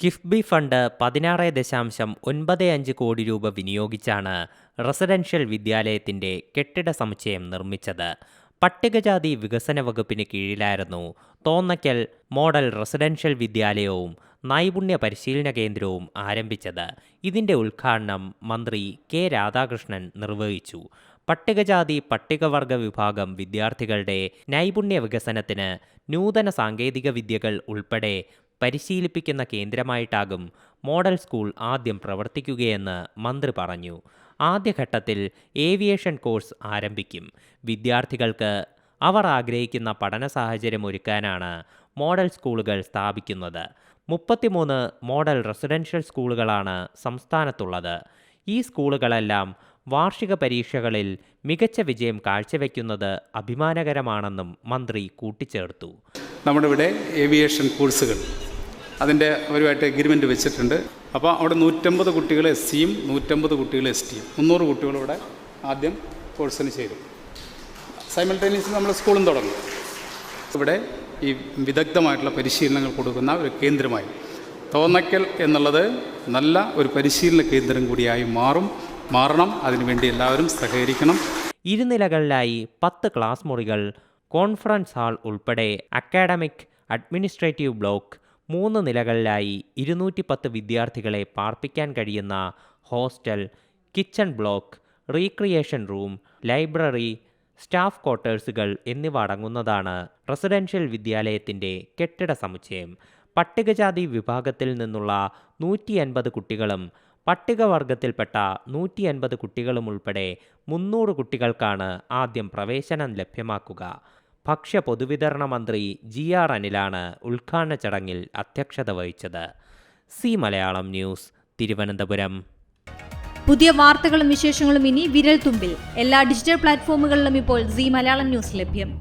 KIIFB fund പതിനാറ് ദശാംശം ഒൻപത് അഞ്ച് കോടി രൂപ വിനിയോഗിച്ചാണ് റെസിഡൻഷ്യൽ വിദ്യാലയത്തിന്റെ കെട്ടിട സമുച്ചയം നിർമ്മിച്ചത്. പട്ടികജാതി വികസന വകുപ്പിന് കീഴിലായിരുന്നു തോന്നയ്ക്കൽ മോഡൽ റെസിഡൻഷ്യൽ വിദ്യാലയവും നൈപുണ്യ പരിശീലന കേന്ദ്രവും ആരംഭിച്ചത്. ഇതിന്റെ ഉദ്ഘാടനം മന്ത്രി കെ രാധാകൃഷ്ണൻ നിർവഹിച്ചു. പട്ടികജാതി പട്ടികവർഗ വിഭാഗം വിദ്യാർത്ഥികളുടെ നൈപുണ്യ വികസനത്തിന് നൂതന സാങ്കേതിക വിദ്യകൾ ഉൾപ്പെടെ പരിശീലിപ്പിക്കുന്ന കേന്ദ്രമായിട്ടാകും മോഡൽ സ്കൂൾ ആദ്യം പ്രവർത്തിക്കുകയെന്ന് മന്ത്രി പറഞ്ഞു. ആദ്യഘട്ടത്തിൽ ഏവിയേഷൻ കോഴ്സ് ആരംഭിക്കും. വിദ്യാർത്ഥികൾക്ക് അവർ ആഗ്രഹിക്കുന്ന പഠന സാഹചര്യം ഒരുക്കാനാണ് മോഡൽ സ്കൂളുകൾ സ്ഥാപിക്കുന്നത്. മുപ്പത്തിമൂന്ന് മോഡൽ റെസിഡൻഷ്യൽ സ്കൂളുകളാണ് സംസ്ഥാനത്തുള്ളത്. ഈ സ്കൂളുകളെല്ലാം വാർഷിക പരീക്ഷകളിൽ മികച്ച വിജയം കാഴ്ചവെക്കുന്നത് അഭിമാനകരമാണെന്നും മന്ത്രി കൂട്ടിച്ചേർത്തു. നമ്മുടെ ഇവിടെ ഏവിയേഷൻ കോഴ്സുകൾ അതിന്റെ അവരുമായിട്ട് എഗ്രിമെന്റ് വെച്ചിട്ടുണ്ട്. അപ്പോൾ അവിടെ നൂറ്റമ്പത് കുട്ടികൾ എസ് സിയും നൂറ്റമ്പത് കുട്ടികൾ എസ് ടിയും മുന്നൂറ് കുട്ടികളിവിടെ ആദ്യം കോഴ്സിന് ചേരും. സൈമിൾട്ടേനിയസ് നമ്മൾ സ്കൂളും തുടങ്ങും. ഇവിടെ ഈ വിദഗ്ധമായിട്ടുള്ള പരിശീലനങ്ങൾ കൊടുക്കുന്ന ഒരു കേന്ദ്രമായി. തോന്നയ്ക്കൽ എന്നുള്ളത് നല്ല ഒരു പരിശീലന കേന്ദ്രം കൂടിയായി മാറും. മാറണം. അതിനുവേണ്ടി എല്ലാവരും സഹകരിക്കണം. ഇരുനിലകളിലായി പത്ത് ക്ലാസ് മുറികൾ കോൺഫറൻസ് ഹാൾ ഉൾപ്പെടെ അക്കാഡമിക് അഡ്മിനിസ്ട്രേറ്റീവ് ബ്ലോക്ക് മൂന്ന് നിലകളിലായി ഇരുന്നൂറ്റി പത്ത് വിദ്യാർത്ഥികളെ പാർപ്പിക്കാൻ കഴിയുന്ന hostel kitchen block recreation room library staff ക്വാർട്ടേഴ്സുകൾ എന്നിവ അടങ്ങുന്നതാണ് റെസിഡൻഷ്യൽ വിദ്യാലയത്തിന്റെ കെട്ടിട സമുച്ചയം. പട്ടികജാതി വിഭാഗത്തിൽ നിന്നുള്ള നൂറ്റി അൻപത് കുട്ടികളും പട്ടികവർഗത്തിൽപ്പെട്ട നൂറ്റി അൻപത് കുട്ടികളും ഉൾപ്പെടെ മുന്നൂറ് കുട്ടികൾക്കാണ് ആദ്യം പ്രവേശനം ലഭ്യമാക്കുക. ഭക്ഷ്യ പൊതുവിതരണ മന്ത്രി ജി ആർ അനിലാണ് ഉദ്ഘാടന ചടങ്ങിൽ അധ്യക്ഷത വഹിച്ചത്. C Malayalam news Thiruvananthapuram. പുതിയ വാർത്തകളും വിശേഷങ്ങളും ഇനി വിരൽ തുമ്പിൽ എല്ലാ ഡിജിറ്റൽ പ്ലാറ്റ്ഫോമുകളിലും ഇപ്പോൾ സി മലയാളം ന്യൂസ് ലഭ്യം.